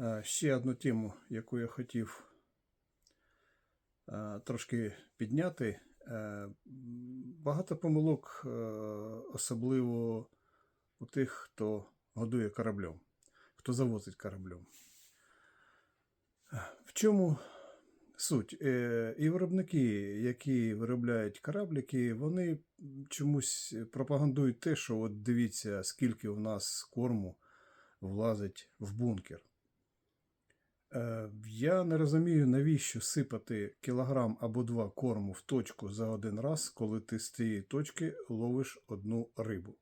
Е, Ще одну тему, яку я хотів е, трошки підняти. Е, Багато помилок, особливо у тих, хто годує кораблем, хто завозить кораблем. В чому суть? І виробники, які виробляють кораблики, вони чомусь пропагандують те, що от дивіться, скільки у нас корму влазить в бункер. Е, Я не розумію, навіщо сипати кілограм або два корму в точку за один раз, коли ти з цієї точки ловиш одну рибу.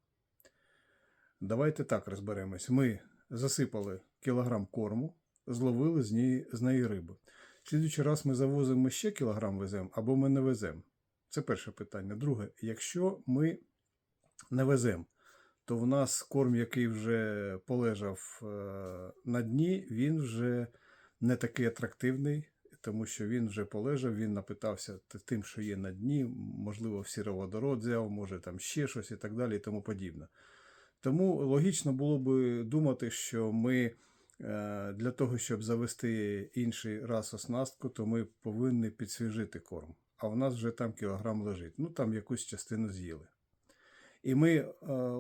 Давайте так розберемось. Ми засипали кілограм корму, зловили з неї, з неї рибу. Слідуючий раз ми завозимо ще кілограм веземо або ми не веземо. Це перше питання. Друге, якщо ми не веземо, то в нас корм, який вже полежав е, на дні, він вже не такий атрактивний, тому що він вже полежав, він напитався тим, що є на дні, можливо, в сіроводород взяв, може там ще щось і так далі, і тому подібне. Тому логічно було би думати, що ми е, для того, щоб завести інший раз оснастку, то ми повинні підсвіжити корм. А в нас вже там кілограм лежить. Ну там якусь частину з'їли. І ми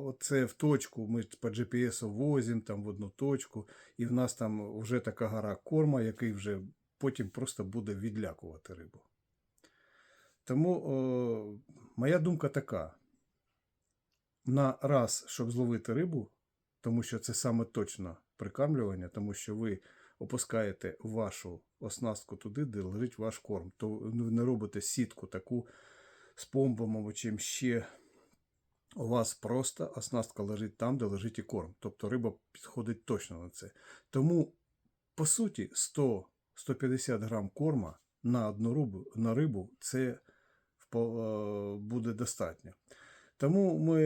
оце в точку, ми по GPS возимо там в одну точку, і в нас там вже така гора корма, який вже потім просто буде відлякувати рибу. Тому е, моя думка така: на раз, щоб зловити рибу, тому що це саме точно прикармлювання, тому що ви опускаєте вашу оснастку туди, де лежить ваш корм. То ви не робите сітку таку з помпом або чим ще. У вас просто оснастка лежить там, де лежить і корм. Тобто риба підходить точно на це. Тому, по суті, 100-150 грам корма на одну рибу, на рибу це е, буде достатньо. Тому ми,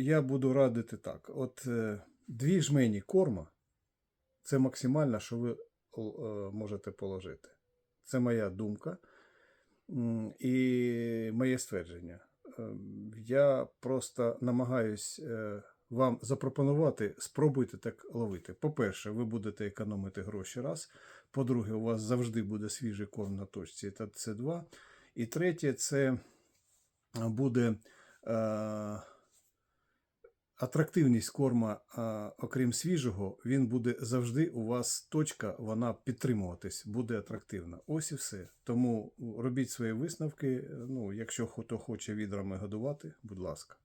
я буду радити так: от е, дві жмені корма це максимально, що ви е, можете положити. Це моя думка і моє ствердження. Е, Я просто намагаюсь е, вам запропонувати, спробуйте так ловити. По-перше, ви будете економити гроші раз. По-друге, у вас завжди буде свіжий корм на точці, та це два. І третє, це буде е, атрактивність корма, окрім свіжого, він буде завжди у вас точка, вона підтримуватись, буде атрактивна. Ось і все. Тому робіть свої висновки. Ну, якщо хто хоче відрами годувати, будь ласка.